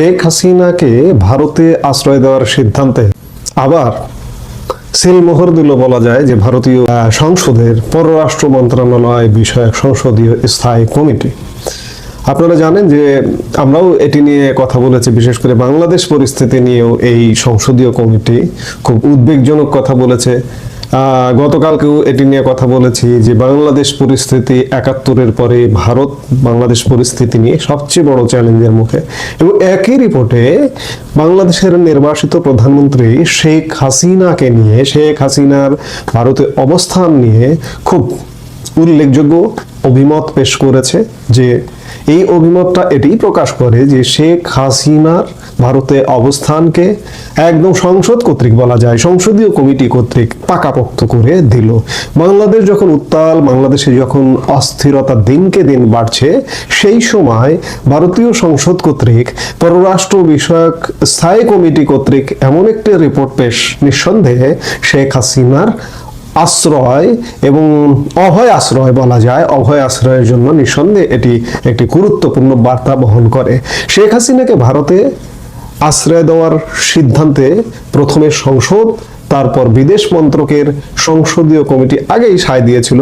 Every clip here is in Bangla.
শেখ হাসিনাকে ভারতে আশ্রয় দেওয়ার সিদ্ধান্তে আবার সিলমোহর দিল বলা যায় যে ভারতীয় সংসদের পররাষ্ট্র মন্ত্রণালয় বিষয়ক সংসদীয় স্থায়ী কমিটি। আপনারা জানেন যে আমরাও এটি নিয়ে কথা বলেছি, বিশেষ করে বাংলাদেশ পরিস্থিতি নিয়েও এই সংসদীয় কমিটি খুব উদ্বেগজনক কথা বলেছে। গতকালকেও এটি নিয়ে কথা বলেছি যে বাংলাদেশ পরিস্থিতি একাত্তরের পরে ভারত বাংলাদেশ পরিস্থিতি নিয়ে সবচেয়ে বড় চ্যালেঞ্জের মুখে। এবং একই রিপোর্টে বাংলাদেশের নির্বাসিত প্রধানমন্ত্রী শেখ হাসিনাকে নিয়ে, শেখ হাসিনার ভারতে অবস্থান নিয়ে খুব উল্লেখযোগ্য অভিমত পেশ করেছে যে এই অভিমতটা এটি প্রকাশ করে যে শেখ হাসিনার ভারতে অবস্থানকে একদম সংসদ কর্তৃক বলা যায়। সংসদীয় কমিটি কর্তৃক পাকাপোক্ত করে দিল। বাংলাদেশ যখন উত্তাল, বাংলাদেশে যখন অস্থিরতা দিনকে দিন বাড়ছে, সেই সময় ভারতীয় সংসদ কর্তৃক, পররাষ্ট্র বিষয়ক স্থায়ী কমিটি কর্তৃক এমন একটি রিপোর্ট পেশ নিঃসন্দেহে শেখ হাসিনার আশ্রয় এবং অভয় আশ্রয় বলা যায়। অভয় আশ্রয়ের জন্য নিঃসন্দেহে এটি একটি গুরুত্বপূর্ণ বার্তা বহন করে। শেখ হাসিনাকে ভারতে আশ্রয় দেওয়ার সিদ্ধান্তে প্রথমে সংসদ, তারপর বিদেশ মন্ত্রকের সংসদীয় কমিটি আগেই সায় দিয়েছিল।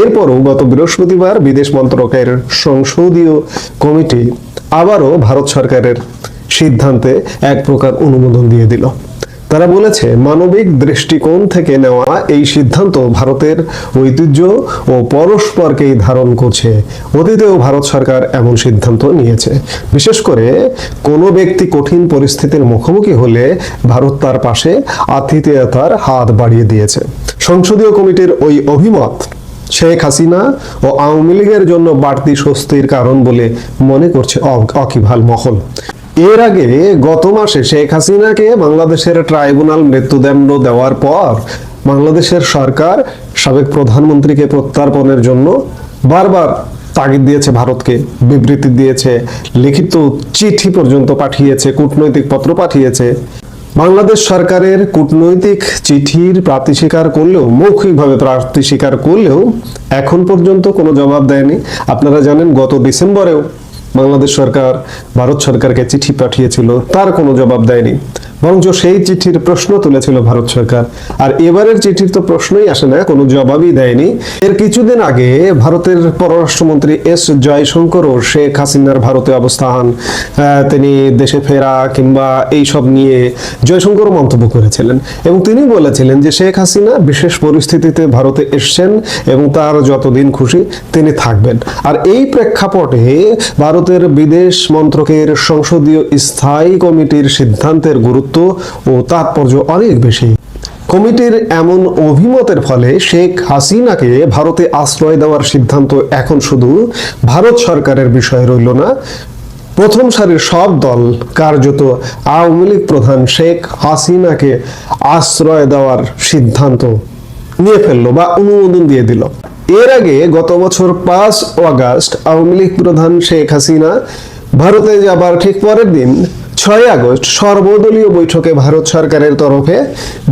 এরপরও গত বৃহস্পতিবার বিদেশ মন্ত্রকের সংসদীয় কমিটি আবারও ভারত সরকারের সিদ্ধান্তে এক প্রকার অনুমোদন দিয়ে দিল। তারা বলেছে, মানবিক দৃষ্টিকোণ থেকে নেওয়া এই সিদ্ধান্ত ভারতের ঐতিহ্য ও পরস্পরকেই ধারণ করছে। অতীতেও ভারত সরকার এমন সিদ্ধান্ত নিয়েছে। বিশেষ করে, কোনো ব্যক্তি কঠিন পরিস্থিতির মুখোমুখি হলে ভারত তার পাশে আতিথেয়তার হাত বাড়িয়ে দিয়েছে। সংসদীয় কমিটির ওই অভিমত শেখ হাসিনা ও আওয়ামী লীগের জন্য বাড়তি স্বস্তির কারণ বলে মনে করছে অকিভাল মহল। এর আগে গত মাসে শেখ হাসিনাকে বাংলাদেশের ট্রাইব্যুনাল মৃত্যুদণ্ড দেওয়ার পর বাংলাদেশের সরকার সাবেক প্রধানমন্ত্রীকে প্রত্যার্পণের জন্য বারবার তাগিদ দিয়েছে ভারতকে, বিবৃতি দিয়েছে, লিখিত চিঠি পর্যন্ত পাঠিয়েছে, কূটনৈতিক পত্র পাঠিয়েছে। বাংলাদেশ সরকারের কূটনৈতিক চিঠির প্রাপ্তি স্বীকার করলেও, মৌখিকভাবে প্রাপ্তি স্বীকার করলেও এখন পর্যন্ত কোনো জবাব দেয়নি। আপনারা জানেন, গত ডিসেম্বরেও বাংলাদেশ সরকার ভারত সরকারকে চিঠি পাঠিয়েছিল তার কোনো জবাব দেয়নি। বরঞ্চ সেই চিঠির প্রশ্ন তুলেছিল ভারত সরকার। আর এবারের চিঠির তো প্রশ্নই আসে না, কোনো জবাবই দেয়নি। এর কিছুদিন আগে ভারতের পররাষ্ট্রমন্ত্রী এস জয়শঙ্করও শেখ হাসিনার ভারতে অবস্থান তিনি দেশে ফেরা কিংবা এই সব নিয়ে জয়শঙ্কর মন্তব্য করেছিলেন। এবং তিনি বলেছিলেন যে শেখ হাসিনা বিশেষ পরিস্থিতিতে ভারতে এসছেন এবং তার যতদিন খুশি তিনি থাকবেন। আর এই প্রেক্ষাপটে ভারতের বিদেশ মন্ত্রকের সংসদীয় স্থায়ী কমিটির সিদ্ধান্তের গুরুত্ব ও তাৎপর্য অনেক বেশি। কমিটির এমন অভিমতের ফলে শেখ হাসিনাকে ভারতে আশ্রয় দেওয়ার সিদ্ধান্ত এখন শুধু ভারত সরকারের বিষয় রইল না, প্রথম সারির সব দল, কার্যত আওয়ামী লীগ প্রধান শেখ হাসিনাকে আশ্রয় দেওয়ার সিদ্ধান্ত নিয়ে ফেলল বা অনুমোদন দিয়ে দিল। এর আগে গত বছর পাঁচ আগস্ট আওয়ামী লীগ প্রধান শেখ হাসিনা ভারতে যাবার ঠিক পরের দিন ছয় আগস্ট সর্বদলীয় বৈঠকে ভারত সরকারের তরফে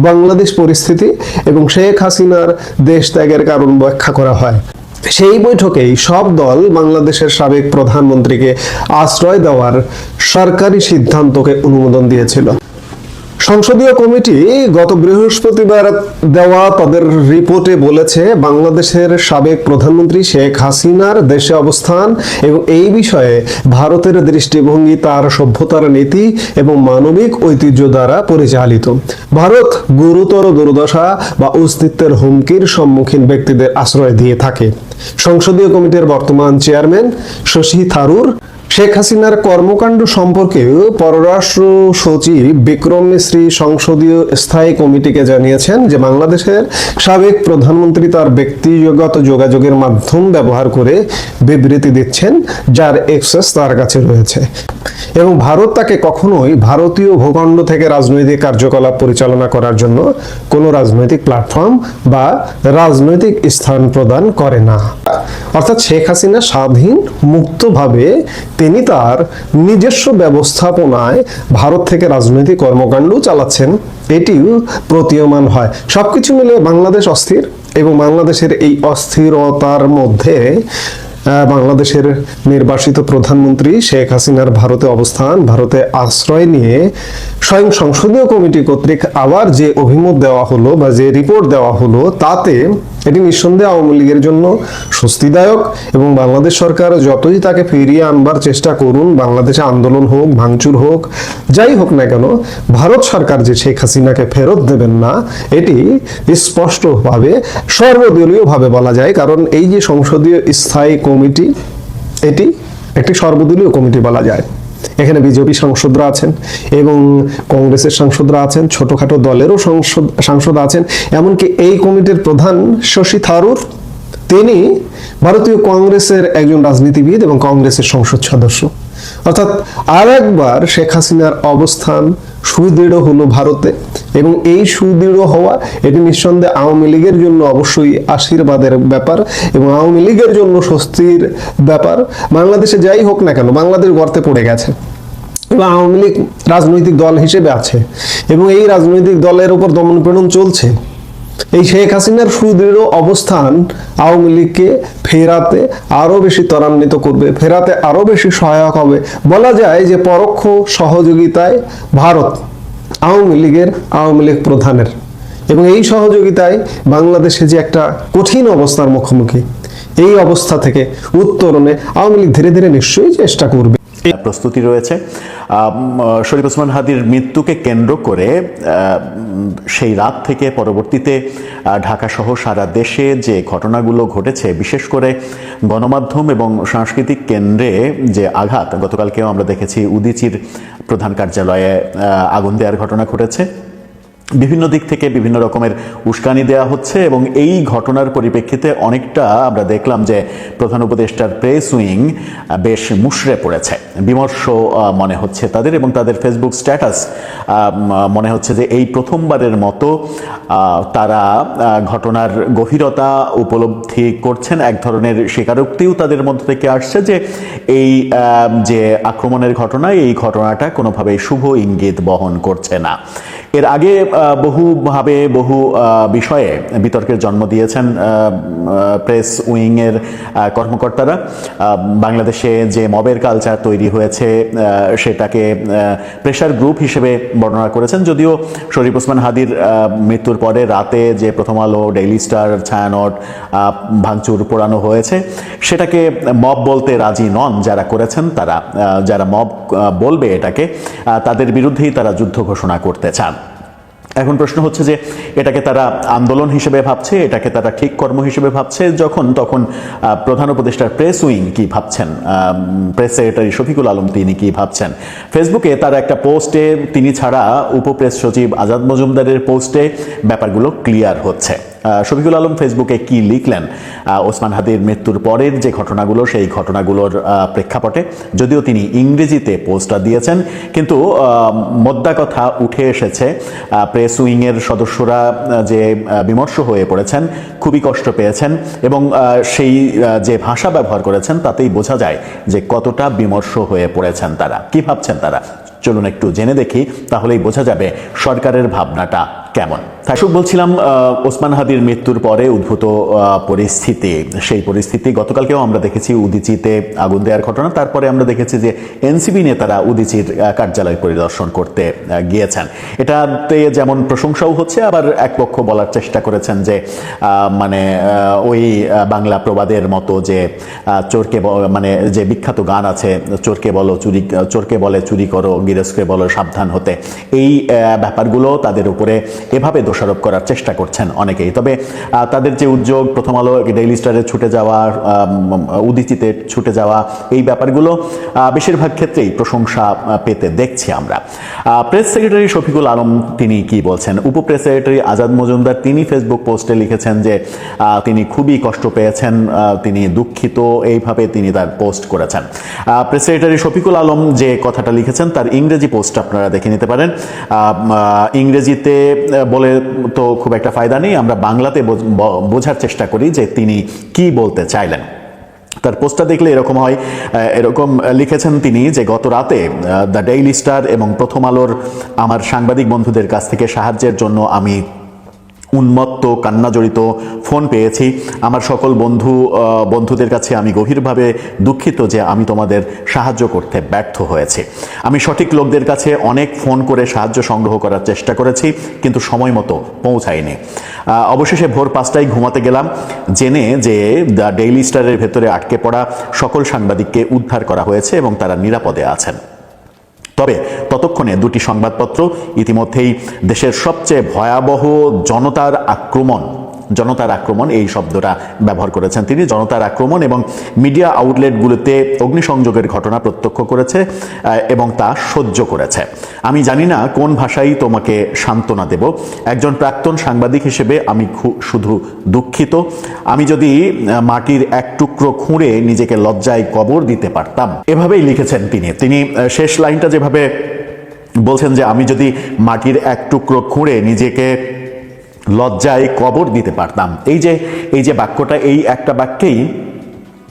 বাংলাদেশ পরিস্থিতি এবং শেখ হাসিনার দেশ ত্যাগের কারণ ব্যাখ্যা করা হয়। সেই বৈঠকেই সব দল বাংলাদেশের সাবেক প্রধানমন্ত্রীকে আশ্রয় দেওয়ার সরকারি সিদ্ধান্তকে অনুমোদন দিয়েছিল। সংসদীয় কমিটি গত বৃহস্পতিবার দেওয়া তাদের রিপোর্টে বলেছে, বাংলাদেশের সাবেক প্রধানমন্ত্রী শেখ হাসিনার দেশে অবস্থান এবং এই বিষয়ে ভারতের দৃষ্টিভঙ্গি, তার সভ্যতার নীতি এবং মানবিক ঐতিহ্য দ্বারা পরিচালিত। ভারত গুরুতর দুর্দশা বা অস্তিত্বের হুমকির সম্মুখীন ব্যক্তিদের আশ্রয় দিয়ে থাকে। সংসদীয় কমিটির বর্তমান চেয়ারম্যান শশী থারুর শেখ হাসিনার কর্মকাণ্ড সম্পর্কে পররাষ্ট্র সচিব বিক্রম মিশ্রী সংসদীয় স্থায়ী কমিটিকে জানিয়েছেন যে বাংলাদেশের সাবেক প্রধানমন্ত্রী তার ব্যক্তিগত যোগাযোগের মাধ্যম ব্যবহার করে বিবৃতি দিচ্ছেন, যার এক্সেস তার কাছে রয়েছে। এবং ভারত তাকে কখনোই ভারতীয় ভূখণ্ড থেকে রাজনৈতিক কার্যকলাপ পরিচালনা করার জন্য কোনো রাজনৈতিক প্ল্যাটফর্ম বা রাজনৈতিক স্থান প্রদান করে না। অর্থাৎ শেখ হাসিনা স্বাধীন, মুক্তভাবে তিনি তার নিজস্ব ব্যবস্থাপনায় ভারত থেকে রাজনৈতিক কর্মকাণ্ড চালাচ্ছেন। এটিও প্রতীয়মান হয়। সবকিছু মিলে বাংলাদেশ অস্থির এবং বাংলাদেশের এই অস্থিরতার মধ্যে বাংলাদেশের নির্বাসিত প্রধানমন্ত্রী শেখ হাসিনার ভারতে অবস্থান, ভারতে আশ্রয় নিয়ে স্বয়ং সংসদীয় কমিটি কর্তৃক আবার যে অভিমত দেওয়া হলো বা যে রিপোর্ট দেওয়া হলো, তাতে এটি নিঃসন্দেহে আওয়ামী লীগের জন্য স্বস্তিদায়ক এবং বাংলাদেশ সরকার যতই তাকে ফিরিয়ে আনবার চেষ্টা করুন, বাংলাদেশে আন্দোলন হোক, ভাঙচুর হোক, যাই হোক না কেন, ভারত সরকার যে শেখ হাসিনাকে ফেরত দেবেন না, এটি স্পষ্টভাবে সর্বদলীয়ভাবে বলা যায়। কারণ এই যে সংসদীয় স্থায়ী কমিটি, এটি একটি সর্বদলীয় কমিটি বলা যায়। এখানে বিজেপি সাংসদরা আছেন এবং কংগ্রেসের সাংসদরা আছেন, ছোটখাটো দলেরও সংসদ, সাংসদ আছেন। এমনকি এই কমিটির প্রধান শশী থারুর, তিনি ভারতীয় কংগ্রেসের একজন রাজনীতিবিদ এবং কংগ্রেসের সংসদ সদস্য। অর্থাৎ আর একবার শেখ হাসিনার অবস্থান সুদৃঢ় হলো ভারতে এবং এই সুদৃঢ় হওয়া এটি নিঃসন্দেহে আওয়ামী লীগের জন্য অবশ্যই আশীর্বাদের ব্যাপার এবং আওয়ামী লীগের জন্য স্বস্তির ব্যাপার। বাংলাদেশে যাই হোক না কেন, বাংলাদেশ গর্তে পড়ে গেছে এবং আওয়ামী লীগ রাজনৈতিক দল হিসেবে আছে এবং এই রাজনৈতিক দলের উপর দমনপীড়ন চলছে। এই শেখ হাসিনার সুদৃঢ় অবস্থান আওয়ামী লীগকে ফেরাতে আরও বেশি ত্বরান্বিত করবে, ফেরাতে আরও বেশি সহায়ক হবে। বলা যায় যে পরোক্ষ সহযোগিতায় ভারত আওয়ামী লীগের আওয়ামী লীগ প্রধানের। এবং এই সহযোগিতায় বাংলাদেশে যে একটা কঠিন অবস্থার মুখোমুখি, এই অবস্থা থেকে উত্তরণে আওয়ামী লীগ ধীরে ধীরে নিশ্চয়ই চেষ্টা করবে। প্রস্তুতি রয়েছে। শরীফ ওসমান হাদির মৃত্যুকে কেন্দ্র করে সেই রাত থেকে পরবর্তীতে ঢাকাসহ সারা দেশে যে ঘটনাগুলো ঘটেছে, বিশেষ করে গণমাধ্যম এবং সাংস্কৃতিক কেন্দ্রে যে আঘাত, গতকালকেও আমরা দেখেছি উদিচির প্রধান কার্যালয়ে আগুন দেওয়ার ঘটনা ঘটেছে। বিভিন্ন দিক থেকে বিভিন্ন রকমের উস্কানি দেওয়া হচ্ছে এবং এই ঘটনার পরিপ্রেক্ষিতে অনেকটা আমরা দেখলাম যে প্রধান উপদেষ্টার প্রেস উইং বেশ মুশড়ে পড়েছে। বিমর্ষ মনে হচ্ছে তাদের এবং তাদের ফেসবুক স্ট্যাটাস মনে হচ্ছে যে এই প্রথমবারের মতো তারা ঘটনার গভীরতা উপলব্ধি করছেন। এক ধরনের স্বীকারোক্তিও তাদের মধ্য থেকে আসছে যে এই যে আক্রমণের ঘটনা, এই ঘটনাটা কোনোভাবেই শুভ ইঙ্গিত বহন করছে না। এর আগে বহুভাবে বহু বিষয়ে বিতর্কের জন্ম দিয়েছেন প্রেস উইংয়ের কর্মকর্তারা বাংলাদেশে যে মবের কালচার তৈরি হয়েছে সেটাকে প্রেশার গ্রুপ হিসেবে বর্ণনা করেছেন। যদিও শরীফ ওসমান হাদির মৃত্যুর পরে রাতে যে প্রথম আলো ডেইলি স্টার ছায়ানট ভাঙচুর পোড়ানো হয়েছে, সেটাকে মব বলতে রাজি নন যারা করেছেন তারা। যারা মব বলবে এটাকে তাদের বিরুদ্ধেই তারা যুদ্ধ ঘোষণা করতে চান। এখন প্রশ্ন হচ্ছে যে এটাকে তারা আন্দোলন হিসেবে ভাবছে, এটাকে তারা ঠিক কর্ম হিসেবে ভাবছে, যখন তখন প্রধান উপদেষ্টার প্রেস উইং কি ভাবছেন? প্রেস সেক্রেটারি শফিকুল আলম তিনি কি ভাবছেন? ফেসবুকে তার একটা পোস্টে তিনি ছাড়া উপপ্রেস সচিব আজাদ মজুমদারের পোস্টে ব্যাপারগুলো ক্লিয়ার হচ্ছে। শফিকুল আলম ফেসবুকে কি লিখলেন? ওসমান হাদির মৃত্যুর পরের যে ঘটনাগুলো, সেই ঘটনাগুলোর প্রেক্ষাপটে যদিও তিনি ইংরেজিতে পোস্টটা দিয়েছেন, কিন্তু মোদ্দা কথা উঠে এসেছে প্রেস উইংয়ের সদস্যরা যে বিমর্ষ হয়ে পড়েছেন, খুবই কষ্ট পেয়েছেন এবং সেই যে ভাষা ব্যবহার করেছেন, তাতেই বোঝা যায় যে কতটা বিমর্ষ হয়ে পড়েছেন তারা। কি ভাবছেন তারা? চলুন একটু জেনে দেখি, তাহলেই বোঝা যাবে সরকারের ভাবনাটা কেমন? থাকুক বলছিলাম ওসমান হাদির মৃত্যুর পরে উদ্ভূত পরিস্থিতি। সেই পরিস্থিতি গতকালকেও আমরা দেখেছি উদিচিতে আগুন দেওয়ার ঘটনা। তারপরে আমরা দেখেছি যে এনসিবি নেতারা উদিচির কার্যালয় পরিদর্শন করতে গিয়েছেন। এটাতে যেমন প্রশংসাও হচ্ছে, আবার এক পক্ষ বলার চেষ্টা করেছেন যে মানে ওই বাংলা প্রবাদের মতো যে চোরকে মানে যে বিখ্যাত গান আছে, চোরকে বলো, চুরি, চোরকে বলে চুরি করো, গিরসকে বলো, সাবধান হতে। এই ব্যাপারগুলো তাদের উপরে এভাবে দোষারোপ করার চেষ্টা করছেন অনেকেই। তবে তাদের যে উদ্যোগ, প্রথম আলো ডেইলি স্টারে ছুটে যাওয়া উদিচিতে ছুটে যাওয়া, এই ব্যাপারগুলো বেশিরভাগ ক্ষেত্রেই প্রশংসা পেতে দেখছি আমরা। প্রেস সেক্রেটারি শফিকুল আলম তিনি কি বলছেন? উপ প্রেস সেক্রেটারি আজাদ মজুমদার তিনি ফেসবুক পোস্টে লিখেছেন যে তিনি খুবই কষ্ট পেয়েছেন তিনি দুঃখিত, এইভাবে তিনি তার পোস্ট করেছেন। প্রেস সেক্রেটারি শফিকুল আলম যে কথাটা লিখেছেন, তার ইংরেজি পোস্ট আপনারা দেখে নিতে পারেন। ইংরেজিতে বলে তো খুব একটা ফায়দা নেই। আমরা বাংলাতে বোঝার চেষ্টা করি যে তিনি কি বলতে চাইলেন। তার পোস্টটা দেখলে এরকম হয় এরকম লিখেছেন তিনি যে গত রাতে দ্য ডেইলি স্টার এবং প্রথম আলোর আমার সাংবাদিক বন্ধুদের কাছ থেকে সাহায্যের জন্য আমি উন্মত্ত কান্নাজড়িত ফোন পেয়েছি। আমার সকল বন্ধু বন্ধুদের কাছে আমি গভীরভাবে দুঃখিত যে আমি তোমাদের সাহায্য করতে ব্যর্থ হয়েছি। আমি সঠিক লোকদের কাছে অনেক ফোন করে সাহায্য সংগ্রহ করার চেষ্টা করেছি, কিন্তু সময় মতো পৌঁছায়নি। অবশেষে ভোর পাঁচটায় ঘুমাতে গেলাম, জেনে যে দ্য ডেইলি স্টারের ভেতরে আটকে পড়া সকল সাংবাদিককে উদ্ধার করা হয়েছে এবং তারা নিরাপদে আছেন। তবে ততক্ষণে দুটি সংবাদপত্র ইতিমধ্যেই দেশের সবচেয়ে ভয়াবহ জনতার আক্রমণ। জনতার আক্রমণ, এই শব্দটা ব্যবহার করেছেন তিনি। জনতার আক্রমণ এবং মিডিয়া আউটলেটগুলোতে অগ্নিসংযোগের ঘটনা প্রত্যক্ষ করেছে এবং তা সহ্য করেছে। আমি জানি না কোন ভাষায় তোমাকে সান্ত্বনা দেব। একজন প্রাক্তন সাংবাদিক হিসেবে আমি শুধু দুঃখিত। আমি যদি মাটির এক টুকরো খুঁড়ে নিজেকে লজ্জায় কবর দিতে পারতাম। এভাবেই লিখেছেন তিনি। তিনি শেষ লাইনটা যেভাবে বলছেন যে আমি যদি মাটির এক টুকরো খুঁড়ে নিজেকে লজ্জায় কবর দিতে পারতাম। এই যে এই যে বাক্যটা এই একটা বাক্যেই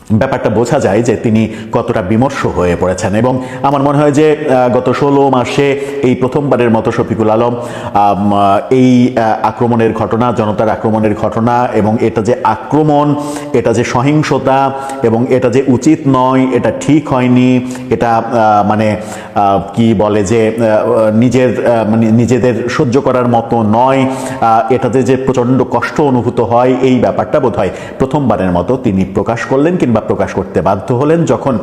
ব্যাপারটা বোঝা যায় যে তিনি কতটা বিমর্ষ হয়ে পড়েছেন। এবং আমার মনে হয় যে গত ষোলো মাসে এই প্রথমবারের মতো শফিকুল আলম এই আক্রমণের ঘটনা, জনতার আক্রমণের ঘটনা এবং এটা যে আক্রমণ, এটা যে সহিংসতা এবং এটা যে উচিত নয়, এটা ঠিক হয়নি, এটা মানে কি বলে যে নিজের মানে নিজেদের সহ্য করার মতো নয় এটাতে যে প্রচণ্ড কষ্ট অনুভূত হয়, এই ব্যাপারটা বোধহয় প্রথমবারের মতো তিনি প্রকাশ করলেন কিংবা প্রকাশ করতে বাধ্য হলেন যখন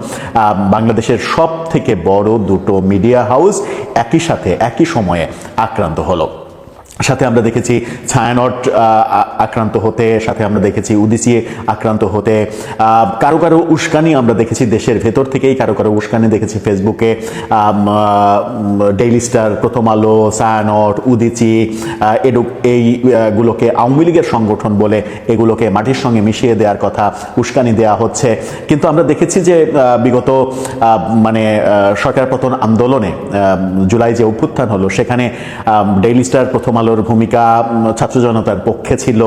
বাংলাদেশের সব থেকে বড় দুটো মিডিয়া হাউস একই সাথে, একই সময়ে আক্রান্ত হলো। সাথে আমরা দেখেছি ছায়ানট আক্রান্ত হতে, সাথে আমরা দেখেছি উদিসি আক্রান্ত হতে। কারও কারও উস্কানি আমরা দেখেছি দেশের ভেতর থেকেই, কারও কারও উস্কানি দেখেছি ফেসবুকে। ডেইলি স্টার, প্রথম আলো, ছায়ানট উদিচি এডু এইগুলোকে আওয়ামী লীগের সংগঠন বলে এগুলোকে মাটির সঙ্গে মিশিয়ে দেওয়ার কথা উস্কানি দেওয়া হচ্ছে। কিন্তু আমরা দেখেছি যে বিগত মানে সরকার পতন আন্দোলনে জুলাই যে অভ্যুত্থান হলো, সেখানে ডেইলি স্টার, প্রথম আলোর ভূমিকা ছাত্র জনতার পক্ষে ছিল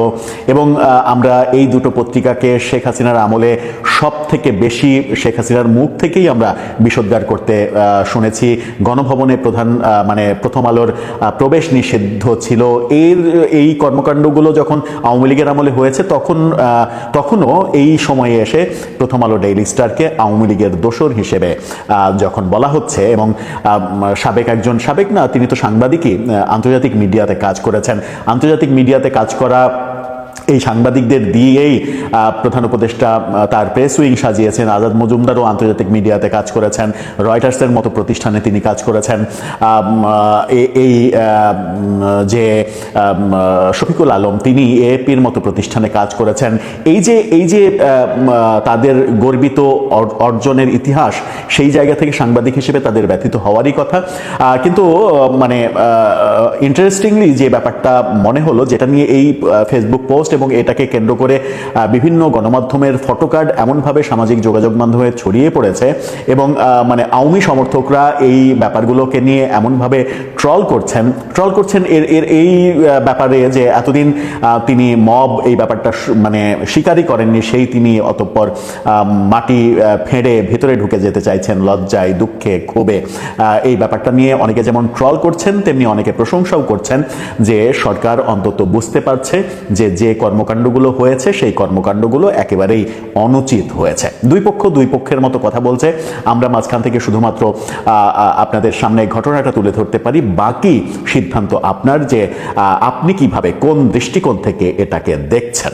এবং আমরা এই দুটো পত্রিকাকে শেখ হাসিনার আমলে সব থেকে বেশি শেখ হাসিনার মুখ থেকেই আমরা বিষোদ্গার করতে শুনেছি। গণভবনে প্রধান মানে প্রথম আলোর প্রবেশ নিষিদ্ধ ছিল। এর, এই কর্মকাণ্ডগুলো যখন আওয়ামী লীগের আমলে হয়েছে, তখন তখনও এই সময়ে এসে প্রথম আলো ডেইলি স্টারকে আওয়ামী লীগের দোসর হিসেবে যখন বলা হচ্ছে এবং সাবেক একজন, সাবেক না, তিনি তো সাংবাদিকই আন্তর্জাতিক মিডিয়াতে কাজ করেছেন। আন্তর্জাতিক মিডিয়াতে কাজ করা এই সাংবাদিকদের দিয়েই প্রধান উপদেষ্টা তার প্রেস উইং সাজিয়েছেন। আজাদ মজুমদারও আন্তর্জাতিক মিডিয়াতে কাজ করেছেন। রয়টার্সের মতো প্রতিষ্ঠানে তিনি কাজ করেছেন। এই যে শফিকুল আলম, তিনি এপির মতো প্রতিষ্ঠানে কাজ করেছেন। এই যে এই যে তাদের গর্বিত অর্জনের ইতিহাস, সেই জায়গা থেকে সাংবাদিক হিসেবে তাদের ব্যথিত হওয়ারই কথা। কিন্তু মানে ইন্টারেস্টিংলি যে ব্যাপারটা মনে হলো, যেটা নিয়ে এই ফেসবুক পোস্ট এবং এটাকে কেন্দ্র করে বিভিন্ন গণমাধ্যমের ফটোকার্ড এমনভাবে সামাজিক যোগাযোগ মাধ্যমে ছড়িয়ে পড়েছে এবং মানে আওয়ামী সমর্থকরা এই ব্যাপারগুলোকে নিয়ে এমনভাবে ট্রল করছেন। ট্রল করছেন এর এর এই ব্যাপারে যে এতদিন তিনি মব এই ব্যাপারটা মানে স্বীকারই করেননি, সেই তিনি অতঃপর মাটি ফেঁড়ে ভেতরে ঢুকে যেতে চাইছেন লজ্জায়, দুঃখে, ক্ষোভে। এই ব্যাপারটা নিয়ে অনেকে যেমন ট্রল করছেন, তেমনি অনেকে প্রশংসাও করছেন যে সরকার অন্তত বুঝতে পারছে যে যে কর্মকাণ্ডগুলো হয়েছে, সেই কর্মকাণ্ডগুলো একেবারেই অনুচিত হয়েছে। দুই পক্ষ দুই পক্ষের মতো কথা বলছে। আমরা মাঝখান থেকে শুধুমাত্র আপনাদের সামনে ঘটনাটা তুলে ধরতে পারি। বাকি সিদ্ধান্ত আপনার যে আপনি কীভাবে, কোন দৃষ্টিকোণ থেকে এটাকে দেখছেন?